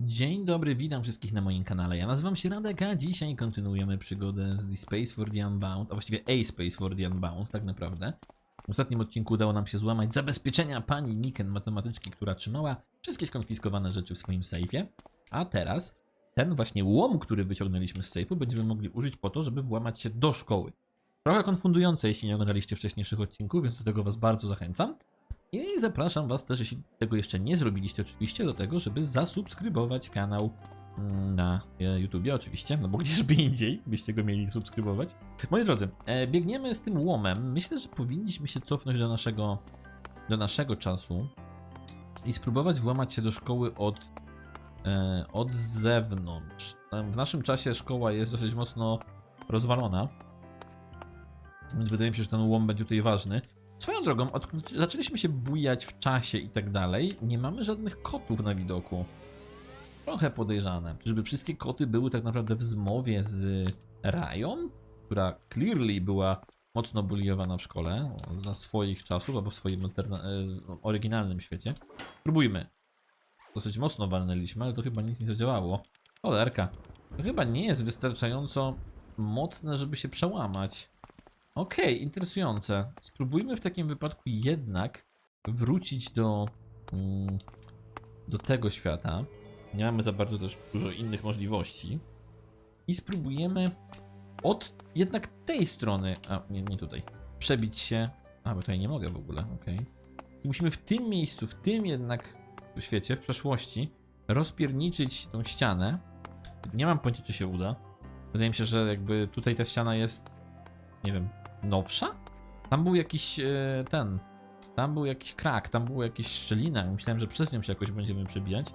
Dzień dobry, witam wszystkich na moim kanale. Ja nazywam się Radek, a dzisiaj kontynuujemy przygodę z The Space for the Unbound, a właściwie A Space for the Unbound, tak naprawdę. W ostatnim odcinku udało nam się złamać zabezpieczenia pani Niken, matematyczki, która trzymała wszystkie skonfiskowane rzeczy w swoim sejfie. A teraz ten właśnie łom, który wyciągnęliśmy z sejfu, będziemy mogli użyć po to, żeby włamać się do szkoły. Trochę konfundujące, jeśli nie oglądaliście wcześniejszych odcinków, więc do tego Was bardzo zachęcam. I zapraszam Was też, jeśli tego jeszcze nie zrobiliście, oczywiście, do tego, żeby zasubskrybować kanał mm, na e, YouTubie, oczywiście, no bo gdzieżby indziej byście go mieli subskrybować. Moi drodzy, e, biegniemy z tym łomem. Myślę, że powinniśmy się cofnąć do naszego, do naszego czasu i spróbować włamać się do szkoły od, e, od zewnątrz. W naszym czasie szkoła jest dosyć mocno rozwalona, więc wydaje mi się, że ten łom będzie tutaj ważny. Swoją drogą, odkąd zaczęliśmy się bujać w czasie i tak dalej, nie mamy żadnych kotów na widoku. Trochę podejrzane. Żeby wszystkie koty były tak naprawdę w zmowie z Rają, która clearly była mocno buliowana w szkole za swoich czasów, albo w swoim e, oryginalnym świecie. Próbujmy. Dosyć mocno walnęliśmy, ale to chyba nic nie zadziałało. Cholerka. To chyba nie jest wystarczająco mocne, żeby się przełamać. Okej, interesujące. Spróbujmy w takim wypadku jednak wrócić do, mm, do tego świata. Nie mamy za bardzo też dużo innych możliwości. I spróbujemy od jednak tej strony, a nie, nie tutaj, przebić się. A, bo tutaj nie mogę w ogóle, okej. I musimy w tym miejscu, w tym jednak świecie, w przeszłości, rozpierniczyć tą ścianę. Nie mam pojęcia, czy się uda. Wydaje mi się, że jakby tutaj ta ściana jest, nie wiem, nowsza? Tam był jakiś e, ten. Tam był jakiś krak, tam była jakaś szczelina. Myślałem, że przez nią się jakoś będziemy przebijać.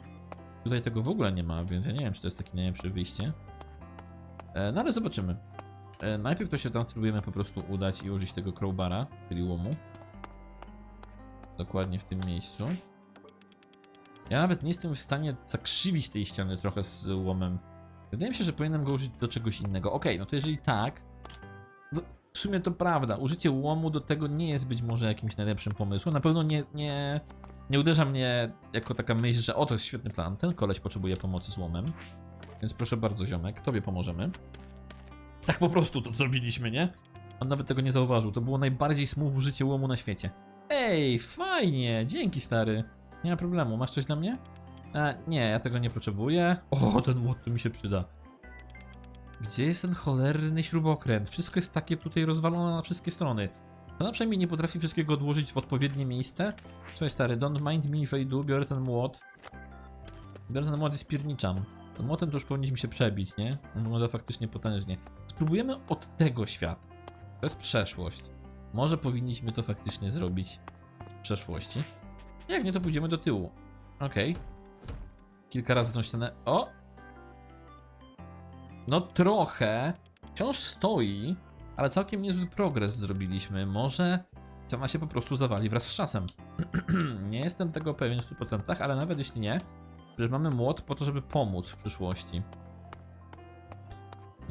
Tutaj tego w ogóle nie ma, więc ja nie wiem, czy to jest takie najlepsze wyjście. E, no ale zobaczymy. E, najpierw to się tam spróbujemy po prostu udać i użyć tego crowbara, czyli łomu. Dokładnie w tym miejscu. Ja nawet nie jestem w stanie zakrzywić tej ściany trochę z łomem. Wydaje mi się, że powinienem go użyć do czegoś innego. Okej, no to jeżeli tak, w sumie to prawda. Użycie łomu do tego nie jest być może jakimś najlepszym pomysłem. Na pewno nie, nie, nie uderza mnie jako taka myśl, że o to jest świetny plan. Ten koleś potrzebuje pomocy z łomem. Więc proszę bardzo, ziomek, tobie pomożemy. Tak po prostu to zrobiliśmy, nie? On nawet tego nie zauważył. To było najbardziej smooth użycie łomu na świecie. Ej, fajnie! Dzięki, stary. Nie ma problemu. Masz coś dla mnie? A, nie, ja tego nie potrzebuję. O, ten młot tu mi się przyda. Gdzie jest ten cholerny śrubokręt? Wszystko jest takie tutaj rozwalone na wszystkie strony. To na przynajmniej nie potrafi wszystkiego odłożyć w odpowiednie miejsce. Słuchaj stary, don't mind me if I do. Biorę ten młot. Biorę ten młot i spierniczam. Tym młotem to już powinniśmy się przebić, nie? On wygląda faktycznie potężnie. Spróbujemy od tego świata. To jest przeszłość. Może powinniśmy to faktycznie zrobić w przeszłości. Jak nie, to pójdziemy do tyłu. Okej. Kilka razy tą ścianę... O! No trochę. Wciąż stoi, ale całkiem niezły progres zrobiliśmy. Może ściana się po prostu zawali wraz z czasem. nie jestem tego pewien w 100%, ale nawet jeśli nie, że mamy młot po to, żeby pomóc w przyszłości.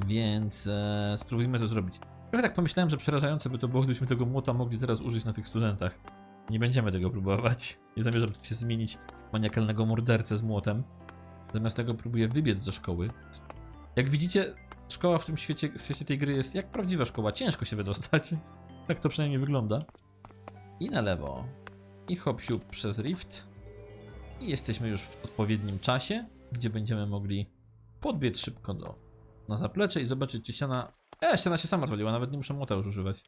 Więc e, spróbujmy to zrobić. Trochę tak pomyślałem, że przerażające by to było, gdybyśmy tego młota mogli teraz użyć na tych studentach. Nie będziemy tego próbować. Nie zamierzam tu się zmienić maniakalnego mordercę z młotem. Zamiast tego próbuję wybiec ze szkoły. Jak widzicie, szkoła w tym świecie, w świecie tej gry jest jak prawdziwa szkoła. Ciężko się wydostać. Tak to przynajmniej wygląda. I na lewo. I hop siup przez rift. I jesteśmy już w odpowiednim czasie, gdzie będziemy mogli podbiec szybko do, na zaplecze i zobaczyć, czy ściana... E, ściana się sama rozwaliła, nawet nie muszę młota już używać.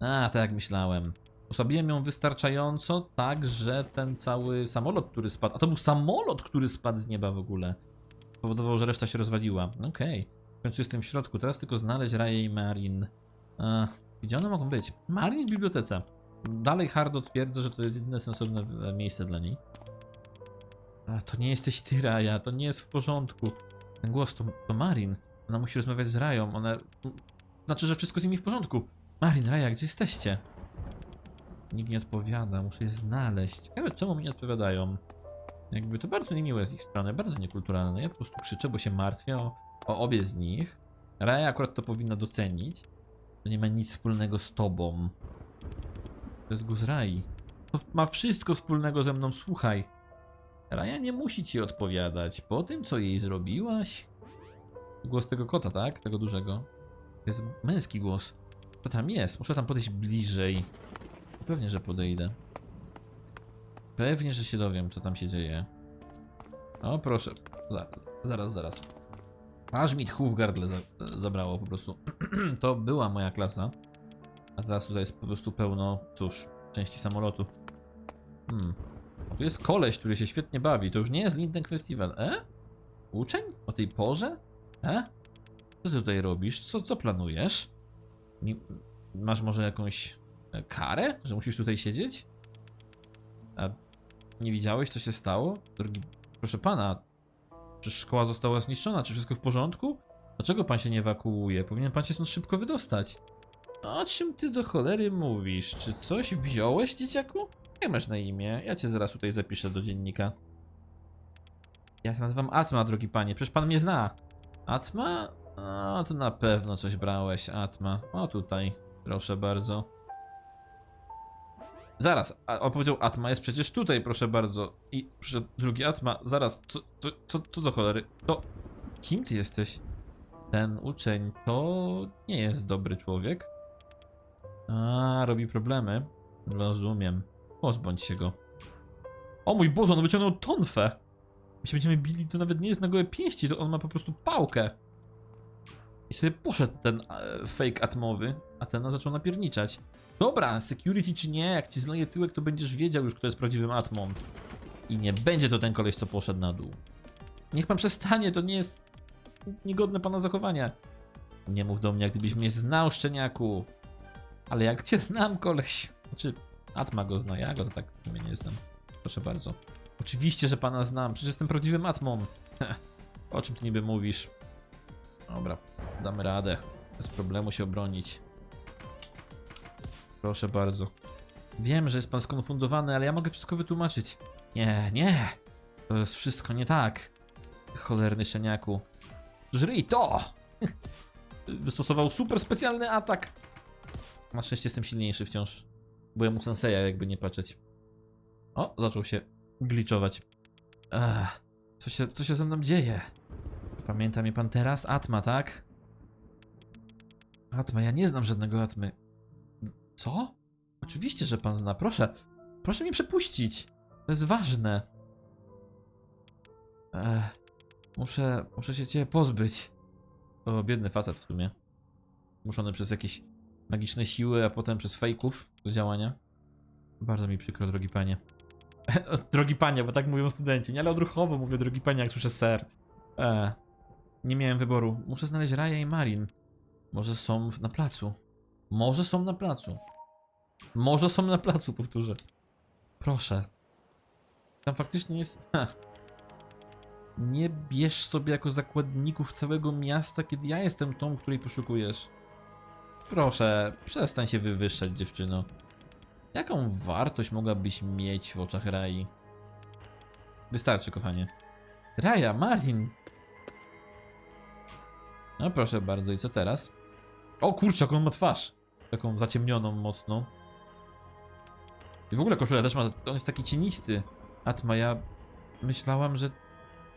A, tak jak myślałem. Osłabiłem ją wystarczająco, tak, że ten cały samolot, który spadł... A to był samolot, który spadł z nieba w ogóle. Powodował, że reszta się rozwaliła. Okej. W końcu jestem w środku. Teraz tylko znaleźć Raję i Marin. Gdzie one mogą być? Marin w bibliotece. Dalej Hardo twierdzę, że to jest jedyne sensowne e, miejsce dla niej. A, to nie jesteś ty, Raja, to nie jest w porządku. Ten głos to, to Marin. Ona musi rozmawiać z Rają, ona... Znaczy, że wszystko z nimi w porządku. Marin, Raja, gdzie jesteście? Nikt nie odpowiada, muszę je znaleźć. Ciekawe, czemu mi nie odpowiadają. Jakby to bardzo niemiłe z ich strony, bardzo niekulturalne. Ja po prostu krzyczę, bo się martwię o, o obie z nich. Raja akurat to powinna docenić. To nie ma nic wspólnego z tobą. To jest Guzrai. To ma wszystko wspólnego ze mną, słuchaj. Raja nie musi ci odpowiadać po tym, co jej zrobiłaś. Głos tego kota, tak? Tego dużego. To jest męski głos. Co tam jest? Muszę tam podejść bliżej. Pewnie, że podejdę. Pewnie, że się dowiem, co tam się dzieje. O, proszę. Zaraz, zaraz, zaraz. Aż mi tchu w gardle za, zabrało po prostu. to była moja klasa. A teraz tutaj jest po prostu pełno, cóż, części samolotu. Hmm. Tu jest koleś, który się świetnie bawi. To już nie jest Linden Festival. E? Uczeń? O tej porze? E? Co ty tutaj robisz? Co, co planujesz? Masz może jakąś e, karę, że musisz tutaj siedzieć? A nie widziałeś, co się stało? Drogi, proszę pana, czy szkoła została zniszczona? Czy wszystko w porządku? Dlaczego pan się nie ewakuuje? Powinien pan się stąd szybko wydostać. O czym ty do cholery mówisz? Czy coś wziąłeś, dzieciaku? Jak masz na imię? Ja cię zaraz tutaj zapiszę do dziennika. Ja się nazywam Atma, drogi panie. Przecież pan mnie zna. Atma? O, to na pewno coś brałeś, Atma. O, tutaj. Proszę bardzo. Zaraz, a on powiedział Atma jest przecież tutaj, proszę bardzo. I przyszedł drugi Atma. Zaraz, co, co, co, co do cholery? To... Kim ty jesteś? Ten uczeń to nie jest dobry człowiek. A, robi problemy. Rozumiem. Pozbądź się go. O mój Boże, on wyciągnął tonfę. My się będziemy bili, to nawet nie jest na gołe pięści, to on ma po prostu pałkę. I sobie poszedł ten e, fake atmowy, a ten zaczął napierniczać. Dobra, security czy nie, jak ci zleje tyłek, to będziesz wiedział już, kto jest prawdziwym atmą. I nie będzie to ten koleś, co poszedł na dół. Niech pan przestanie, to nie jest niegodne pana zachowania. Nie mów do mnie, jak gdybyś mnie znał, szczeniaku. Ale jak cię znam, koleś. Znaczy, Atma go zna, ja go tak w nie znam. Proszę bardzo. Oczywiście, że pana znam, przecież jestem prawdziwym Atmą. o czym ty niby mówisz? Dobra, damy radę. Bez problemu się obronić. Proszę bardzo. Wiem, że jest pan skonfundowany, ale ja mogę wszystko wytłumaczyć. Nie, nie. To jest wszystko nie tak. Cholerny szczeniaku. Żryj to! Wystosował super specjalny atak. Na szczęście jestem silniejszy wciąż. Byłem u Senseja, jakby nie patrzeć. O, zaczął się glitchować. Ech, co się, co się ze mną dzieje? Pamięta mnie pan teraz? Atma, tak? Atma, ja nie znam żadnego Atmy. Co? Oczywiście, że pan zna. Proszę, proszę mnie przepuścić. To jest ważne. Ech, muszę, muszę się ciebie pozbyć. O, biedny facet w sumie. Zmuszony przez jakieś magiczne siły, a potem przez fejków do działania. Bardzo mi przykro, drogi panie. drogi panie, bo tak mówią studenci. Nie, ale odruchowo mówię drogi panie, jak słyszę ser. E, nie miałem wyboru. Muszę znaleźć Raja i Marin. Może są na placu. Może są na placu. Może są na placu, powtórzę. Proszę. Tam faktycznie jest... Ha. Nie bierz sobie jako zakładników całego miasta, kiedy ja jestem tą, której poszukujesz. Proszę, przestań się wywyższać, dziewczyno. Jaką wartość mogłabyś mieć w oczach Rai? Wystarczy, kochanie. Raja, Marin! No proszę bardzo, i co teraz? O kurczę, jaką on ma twarz! Taką zaciemnioną mocno. I w ogóle koszula też ma... On jest taki cienisty. Atma, ja myślałam, że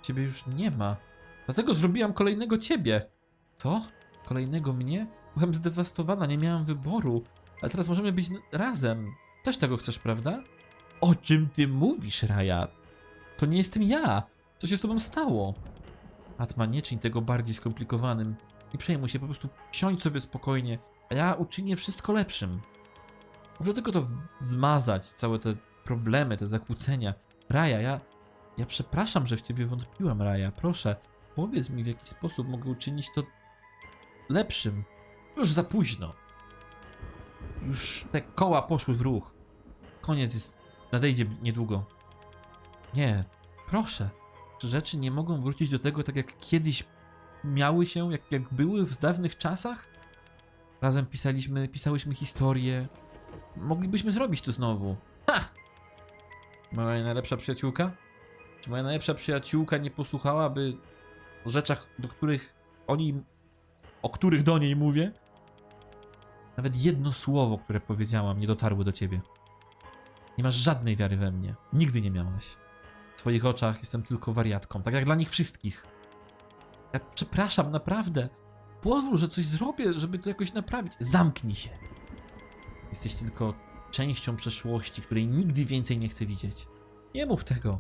ciebie już nie ma. Dlatego zrobiłam kolejnego ciebie. To? Kolejnego mnie? Byłem zdewastowana, nie miałam wyboru. Ale teraz możemy być razem. Też tego chcesz, prawda? O czym ty mówisz, Raja? To nie jestem ja. Co się z tobą stało? Atma, nie czyń tego bardziej skomplikowanym. Nie przejmuj się, po prostu siądź sobie spokojnie, a ja uczynię wszystko lepszym. Może tylko to zmazać, całe te problemy, te zakłócenia. Raja, ja... Ja przepraszam, że w ciebie wątpiłam, Raja. Proszę, powiedz mi, w jaki sposób mogę uczynić to lepszym. Już za późno. Już te koła poszły w ruch. Koniec jest. Nadejdzie niedługo. Nie, proszę. Czy rzeczy nie mogą wrócić do tego, tak jak kiedyś miały się, jak, jak były w dawnych czasach? Razem pisaliśmy, pisałyśmy historię. Moglibyśmy zrobić to znowu. Ha! Moja najlepsza przyjaciółka? Czy moja najlepsza przyjaciółka nie posłuchałaby o rzeczach, do których oni, o których do niej mówię? Nawet jedno słowo, które powiedziałam, nie dotarło do ciebie. Nie masz żadnej wiary we mnie. Nigdy nie miałaś. W twoich oczach jestem tylko wariatką, tak jak dla nich wszystkich. Ja przepraszam, naprawdę. Pozwól, że coś zrobię, żeby to jakoś naprawić. Zamknij się. Jesteś tylko częścią przeszłości, której nigdy więcej nie chcę widzieć. Nie mów tego.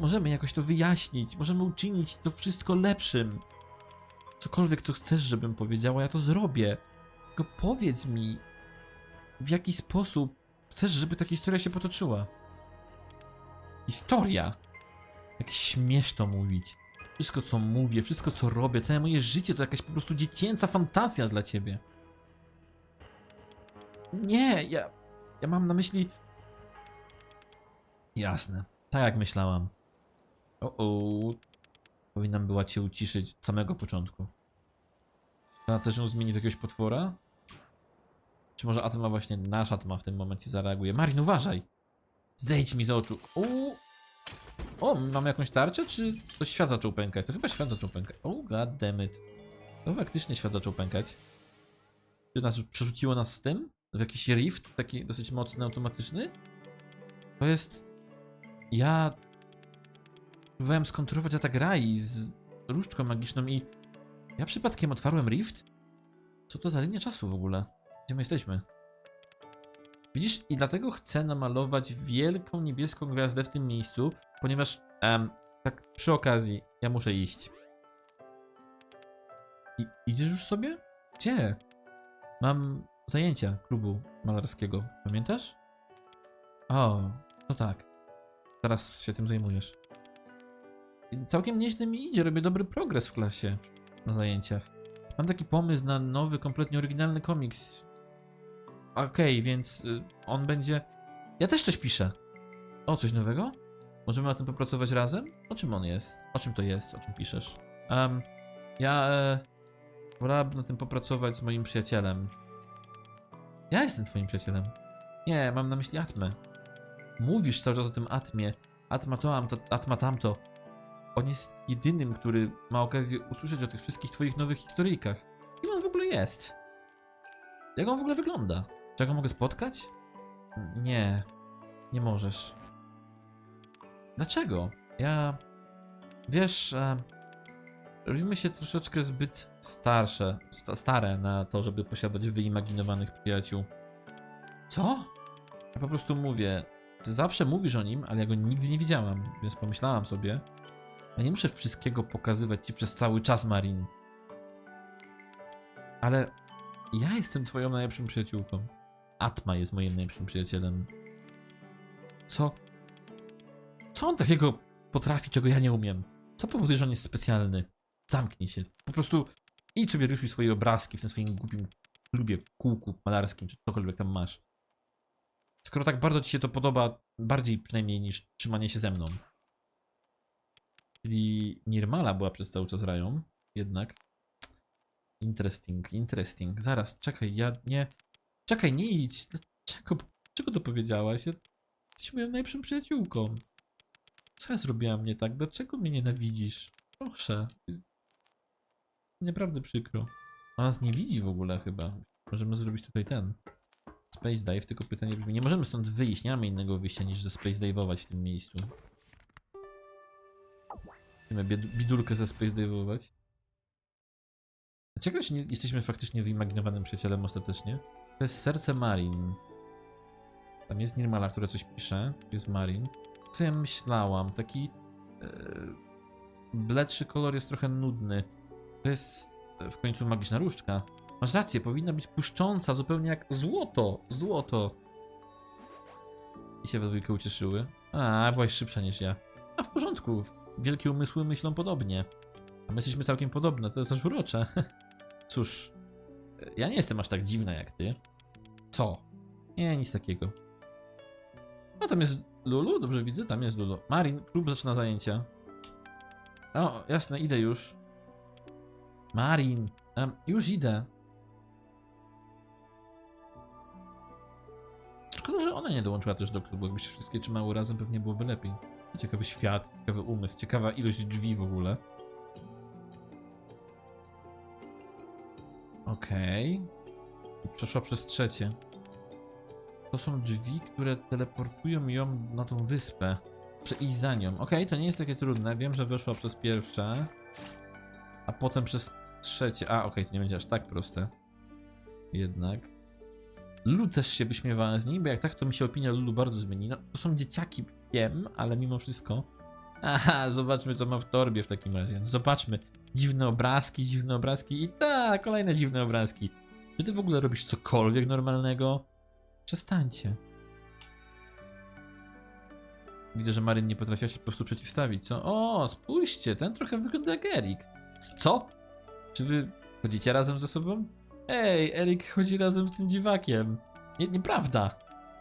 Możemy jakoś to wyjaśnić, możemy uczynić to wszystko lepszym. Cokolwiek, co chcesz, żebym powiedziała, ja to zrobię. Tylko powiedz mi, w jaki sposób chcesz, żeby ta historia się potoczyła. Historia? Jak śmiesz to mówić. Wszystko, co mówię, wszystko, co robię, całe moje życie to jakaś po prostu dziecięca fantazja dla ciebie. Nie, ja. Ja mam na myśli. Jasne. Tak jak myślałam. O, o. Powinnam była cię uciszyć od samego początku. Czy Ona też ją zmieni w jakiegoś potwora? Czy może Atma właśnie nasz Atma w tym momencie zareaguje? Marin, uważaj! Zejdź mi z oczu. Uuu. O, mamy jakąś tarczę, czy to świat zaczął pękać? To chyba świat zaczął pękać. O, god damn it. To faktycznie świat zaczął pękać. Czy nas przerzuciło nas w tym? W jakiś rift, taki dosyć mocny, automatyczny? To jest... Ja... Próbowałem skontrolować atak Rai z różdżką magiczną i... Ja przypadkiem otwarłem rift? Co to za linia czasu w ogóle? Gdzie my jesteśmy? Widzisz, i dlatego chcę namalować wielką niebieską gwiazdę w tym miejscu, ponieważ, em, tak przy okazji, ja muszę iść. I, idziesz już sobie? Gdzie? Mam zajęcia klubu malarskiego, pamiętasz? O, no tak. Teraz się tym zajmujesz. Całkiem nieźle mi idzie, robię dobry progres w klasie na zajęciach. Mam taki pomysł na nowy, kompletnie oryginalny komiks. Okej, więc y, on będzie. Ja też coś piszę. O, coś nowego? Możemy na tym popracować razem? O czym on jest? O czym to jest? O czym piszesz? Um, ja e, wolałabym na tym popracować z moim przyjacielem. Ja jestem twoim przyjacielem. Nie, mam na myśli Atmę. Mówisz cały czas o tym Atmie. Atma to, Atma, tamto. On jest jedynym, który ma okazję usłyszeć o tych wszystkich twoich nowych historyjkach. Kim on w ogóle jest? Jak on w ogóle wygląda? Czy ja go mogę spotkać? Nie, nie możesz. Dlaczego? Ja. Wiesz, e, robimy się troszeczkę zbyt starsze, sta, stare na to, żeby posiadać wyimaginowanych przyjaciół. Co? Ja po prostu mówię. Ty zawsze mówisz o nim, ale ja go nigdy nie widziałam, więc pomyślałam sobie. Ja nie muszę wszystkiego pokazywać ci przez cały czas, Marin. Ale ja jestem twoją najlepszą przyjaciółką. Atma jest moim najlepszym przyjacielem. Co? Co on takiego potrafi, czego ja nie umiem? Co powoduje, że on jest specjalny? Zamknij się. Po prostu idź sobie rysuj swoje obrazki w tym swoim głupim klubie, kółku malarskim, czy cokolwiek tam masz. Skoro tak bardzo ci się to podoba, bardziej przynajmniej niż trzymanie się ze mną. Czyli Nirmala była przez cały czas rają, jednak. Interesting, interesting. Zaraz, czekaj, ja nie... Czekaj, nie idź. Dlaczego, czego to powiedziałaś? Ja... Jesteś moją najlepszą przyjaciółką. Co ja zrobiłam nie tak? Dlaczego mnie nienawidzisz? Proszę. Jest... Naprawdę przykro. Ona nas nie widzi w ogóle chyba. Możemy zrobić tutaj ten. Space Dive, tylko pytanie brzmi, nie możemy stąd wyjść, nie mamy innego wyjścia niż ze Space Dive'ować w tym miejscu. Musimy bidulkę ze Space Dive'ować. Czy nie jesteśmy faktycznie wyimaginowanym przyjacielem ostatecznie. To jest serce Marin. Tam jest Nirmala, która coś pisze. Tu jest Marin. Co ja myślałam? Taki... Yy, bledszy kolor jest trochę nudny. To jest e, w końcu magiczna różdżka. Masz rację, powinna być błyszcząca, zupełnie jak złoto. Złoto. I się we dwójkę ucieszyły. A, byłaś szybsza niż ja. A w porządku. Wielkie umysły myślą podobnie. A my jesteśmy całkiem podobne, to jest aż urocze. Cóż, ja nie jestem aż tak dziwna jak ty. Co? Nie, nic takiego. No tam jest Lulu, dobrze widzę, tam jest Lulu. Marin, klub zaczyna zajęcia. O, jasne, idę już. Marin, em, już idę. Szkoda, że ona nie dołączyła też do klubu. Jakby się wszystkie trzymały razem, pewnie byłoby lepiej. Ciekawy świat, ciekawy umysł, ciekawa ilość drzwi w ogóle. Okej. I Przeszła przez trzecie. To są drzwi, które teleportują ją na tą wyspę. Iść za nią. Okej, to nie jest takie trudne. Wiem, że weszła przez pierwsze. A potem przez trzecie. A, okej, to nie będzie aż tak proste. Jednak. Lulu też się wyśmiewała z niej, bo jak tak, to mi się opinia Lulu bardzo zmieni. No, to są dzieciaki, wiem, ale mimo wszystko. Aha, zobaczmy, co ma w torbie w takim razie. Zobaczmy. Dziwne obrazki, dziwne obrazki i tak, kolejne dziwne obrazki. Czy ty w ogóle robisz cokolwiek normalnego? Przestańcie. Widzę, że Maryn nie potrafiła się po prostu przeciwstawić. Co? O, spójrzcie, ten trochę wygląda jak Erik. Co? Czy wy chodzicie razem ze sobą? Ej, Erik chodzi razem z tym dziwakiem. Nie, nieprawda.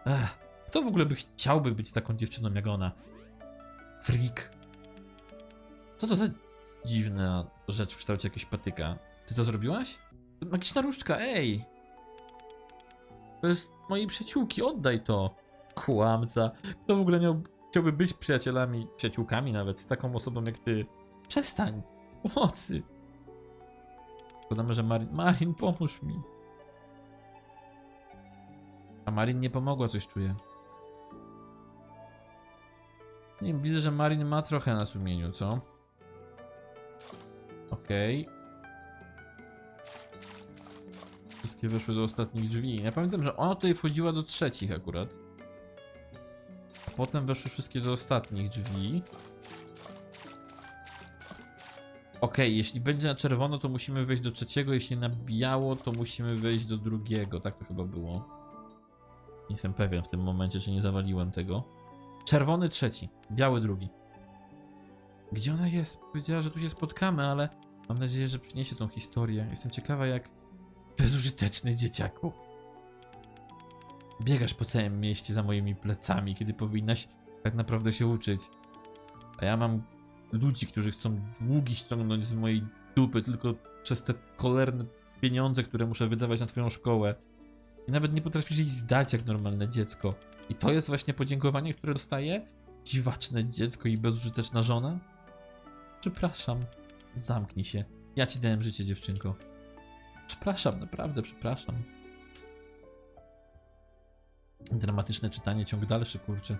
Ech, kto w ogóle by chciałby być taką dziewczyną jak ona? Freak. Co to za dziwna rzecz w kształcie jakiegoś patyka? Ty to zrobiłaś? Magiczna różdżka, ej! To jest mojej przyjaciółki, oddaj to! Kłamca. Kto w ogóle miał, chciałby być przyjacielami, przyjaciółkami nawet z taką osobą jak ty? Przestań! Pomocy! Podamy, że Marin... Marin, pomóż mi! A Marin nie pomogła, coś czuję. Nie widzę, że Marin ma trochę na sumieniu, co? Okej. Weszły do ostatnich drzwi. Ja pamiętam, że ona tutaj wchodziła do trzecich akurat. Potem weszły wszystkie do ostatnich drzwi. Okej, jeśli będzie na czerwono, to musimy wejść do trzeciego, jeśli na biało, to musimy wejść do drugiego. Tak to chyba było. Nie jestem pewien w tym momencie, czy nie zawaliłem tego. Czerwony trzeci, biały drugi. Gdzie ona jest? Powiedziała, że tu się spotkamy, ale mam nadzieję, że przyniesie tą historię. Jestem ciekawa, jak bezużyteczny dzieciaku. Biegasz po całym mieście za moimi plecami, kiedy powinnaś tak naprawdę się uczyć. A ja mam ludzi, którzy chcą długi ściągnąć z mojej dupy tylko przez te kolerne pieniądze, które muszę wydawać na twoją szkołę. I nawet nie potrafisz jej zdać jak normalne dziecko. I to jest właśnie podziękowanie, które dostaję? Dziwaczne dziecko i bezużyteczna żona? Przepraszam. Zamknij się. Ja ci dałem życie, dziewczynko. Przepraszam, naprawdę przepraszam. Dramatyczne czytanie, ciąg dalszy, kurczę.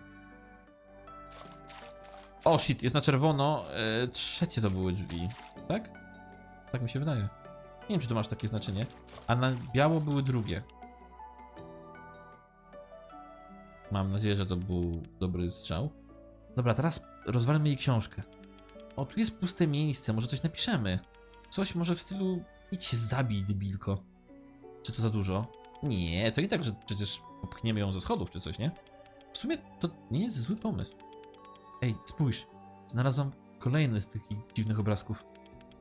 O shit, jest na czerwono. E, trzecie to były drzwi, tak? Tak mi się wydaje. Nie wiem, czy to masz takie znaczenie. A na biało były drugie. Mam nadzieję, że to był dobry strzał. Dobra, teraz rozwalmy jej książkę. O, tu jest puste miejsce, może coś napiszemy. Coś może w stylu idź się zabij, debilko. Czy to za dużo? Nie, to i tak, że przecież popchniemy ją ze schodów czy coś, nie? W sumie to nie jest zły pomysł. Ej, spójrz. Znalazłam kolejny z tych dziwnych obrazków.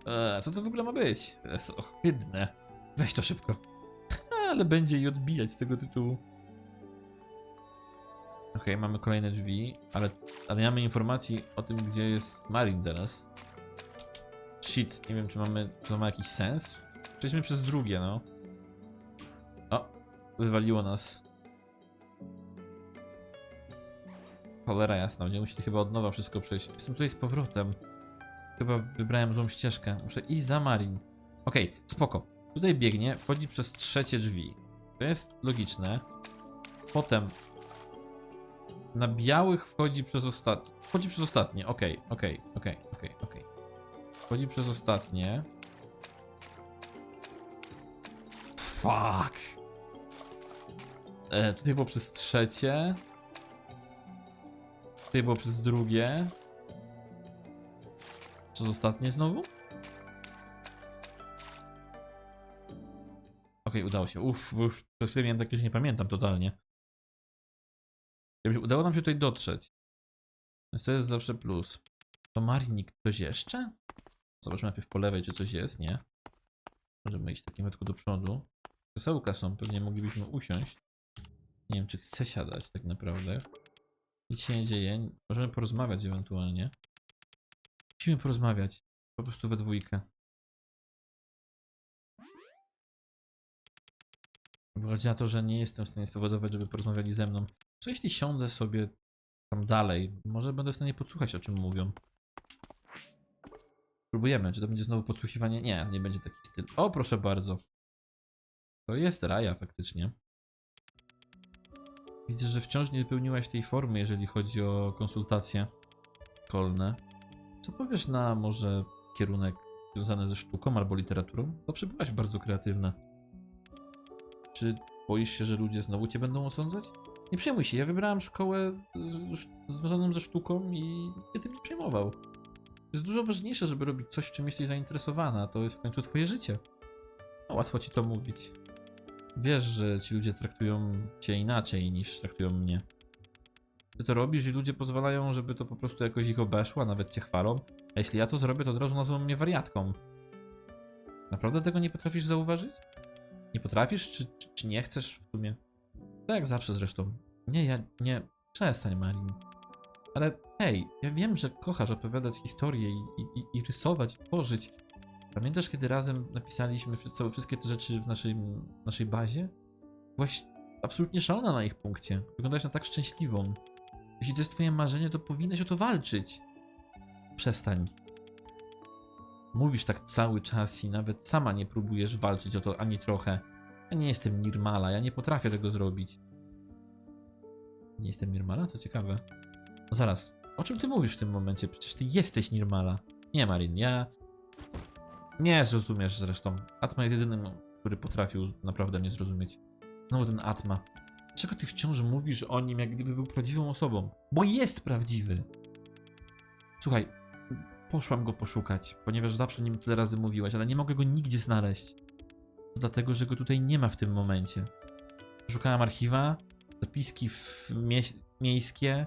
Eee, co to w ogóle ma być? To jest ohydne. Weź to szybko. Ale będzie jej odbijać z tego tytułu. Okej, mamy kolejne drzwi, ale, ale nie mamy informacji o tym, gdzie jest Marin teraz. Shit, nie wiem, czy mamy, czy to ma jakiś sens. Przejdźmy przez drugie, no. O, wywaliło nas. Cholera jasna, będziemy musieli chyba od nowa wszystko przejść. Jestem tutaj z powrotem. Chyba wybrałem złą ścieżkę. Muszę iść za Marin. Okej, spoko. Tutaj biegnie, wchodzi przez trzecie drzwi. To jest logiczne. Potem na białych wchodzi przez ostatnie. Wchodzi przez ostatnie, okej, okej, okej, okej, okej. Wchodzi przez ostatnie. Fuck. E, tutaj było przez trzecie. Tutaj było przez drugie. Przez ostatnie znowu? Okej, udało się. Uff, bo już przez chwilę miałem takie, że nie pamiętam totalnie. Udało nam się tutaj dotrzeć. Więc to jest zawsze plus. To Marinik ktoś jeszcze? Zobaczmy najpierw po lewej, czy coś jest, nie? Możemy iść takim metku do przodu. Krzesełka są, pewnie moglibyśmy usiąść. Nie wiem, czy chcę siadać tak naprawdę. Nic się nie dzieje. Możemy porozmawiać ewentualnie. Musimy porozmawiać. Po prostu we dwójkę. Wychodzi na to, że nie jestem w stanie spowodować, żeby porozmawiali ze mną. Co jeśli siądę sobie tam dalej? Może będę w stanie podsłuchać, o czym mówią. Próbujemy. Czy to będzie znowu podsłuchiwanie? Nie, nie będzie taki styl. O, proszę bardzo. To jest Raja faktycznie. Widzę, że wciąż nie wypełniłaś tej formy, jeżeli chodzi o konsultację. szkolne. Co powiesz na może kierunek związany ze sztuką albo literaturą? Zawsze byłaś bardzo kreatywna. Czy boisz się, że ludzie znowu cię będą osądzać? Nie przejmuj się, ja wybrałem szkołę związaną ze sztuką i się tym nie przejmował. Jest dużo ważniejsze, żeby robić coś, czym jesteś zainteresowana. To jest w końcu twoje życie. No, łatwo ci to mówić. Wiesz, że ci ludzie traktują cię inaczej niż traktują mnie. Ty to robisz i ludzie pozwalają, żeby to po prostu jakoś ich obeszło, a nawet cię chwalą. A jeśli ja to zrobię, to od razu nazwą mnie wariatką. Naprawdę tego nie potrafisz zauważyć? Nie potrafisz, czy, czy, czy nie chcesz w sumie? Tak jak zawsze zresztą. Nie, ja nie. Przestań, Marin. Ale hej, ja wiem, że kochasz opowiadać historie i, i, i rysować, tworzyć. Pamiętasz, kiedy razem napisaliśmy wszy- całe, wszystkie te rzeczy w naszej, naszej bazie? Byłaś absolutnie szalona na ich punkcie. Wyglądałaś na tak szczęśliwą. Jeśli to jest twoje marzenie, to powinnaś o to walczyć. Przestań. Mówisz tak cały czas i nawet sama nie próbujesz walczyć o to ani trochę. Ja nie jestem Nirmala, ja nie potrafię tego zrobić. Nie jestem Nirmala? To ciekawe. No zaraz, o czym ty mówisz w tym momencie? Przecież ty jesteś Nirmala. Nie, Marin, ja... Nie zrozumiesz zresztą. Atma jest jedynym, który potrafił naprawdę mnie zrozumieć. Znowu ten Atma. Dlaczego ty wciąż mówisz o nim, jak gdyby był prawdziwą osobą? Bo jest prawdziwy! Słuchaj, poszłam go poszukać, ponieważ zawsze o nim tyle razy mówiłaś, ale nie mogę go nigdzie znaleźć. To dlatego, że go tutaj nie ma w tym momencie. Szukałem archiwa, zapiski mie miejskie,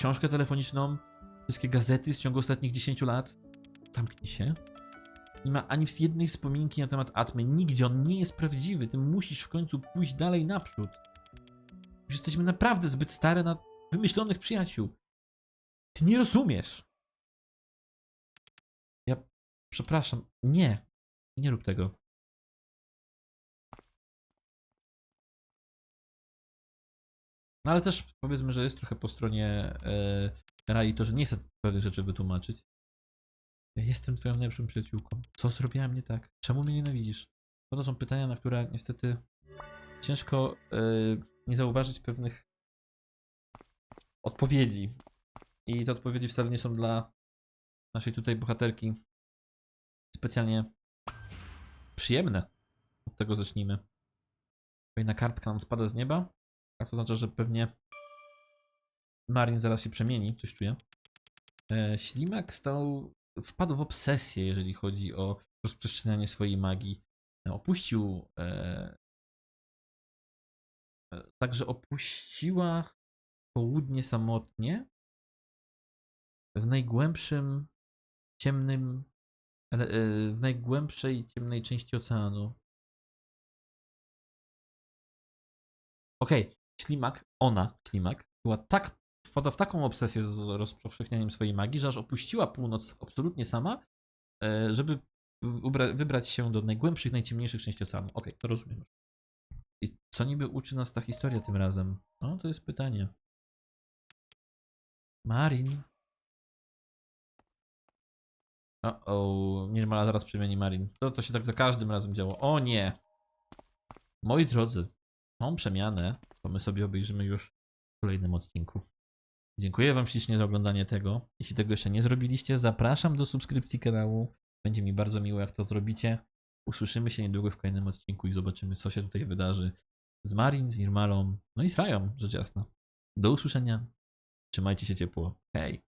książkę telefoniczną, wszystkie gazety z ciągu ostatnich 10 lat. Zamknij się. Nie ma ani jednej wspominki na temat Atmy. Nigdzie on nie jest prawdziwy. Ty musisz w końcu pójść dalej naprzód. Już jesteśmy naprawdę zbyt stare na wymyślonych przyjaciół. Ty nie rozumiesz. Ja przepraszam. Nie. Nie rób tego. No ale też powiedzmy, że jest trochę po stronie e, Rai to, że nie chce pewnych rzeczy wytłumaczyć. Ja jestem twoją najlepszą przyjaciółką. Co zrobiłam nie tak? Czemu mnie nienawidzisz? To są pytania, na które niestety ciężko e, nie zauważyć pewnych odpowiedzi. I te odpowiedzi wcale nie są dla naszej tutaj bohaterki specjalnie przyjemne. Od tego zacznijmy. Kolejna kartka nam spada z nieba. A to oznacza, że pewnie Marin zaraz się przemieni, coś czuję. E, Ślimak stał, wpadł w obsesję, jeżeli chodzi o rozprzestrzenianie swojej magii. E, Opuścił. E, e, także opuściła południe samotnie w najgłębszym, ciemnym, w najgłębszej, ciemnej części oceanu. Okej, ślimak, ona, ślimak, była tak, wpadła w taką obsesję z rozpowszechnianiem swojej magii, że aż opuściła północ absolutnie sama, e, żeby wybrać się do najgłębszych, najciemniejszych części oceanu. Okej, to rozumiem. I co niby uczy nas ta historia tym razem? No, to jest pytanie. Marin. O, o, Nirmala zaraz przemieni Marin. To, to się tak za każdym razem działo. O nie! Moi drodzy, tą przemianę to my sobie obejrzymy już w kolejnym odcinku. Dziękuję Wam ślicznie za oglądanie tego. Jeśli tego jeszcze nie zrobiliście, zapraszam do subskrypcji kanału. Będzie mi bardzo miło, jak to zrobicie. Usłyszymy się niedługo w kolejnym odcinku i zobaczymy, co się tutaj wydarzy z Marin, z Nirmalą, no i z Rają, rzecz jasna. Do usłyszenia. Trzymajcie się ciepło. Hej.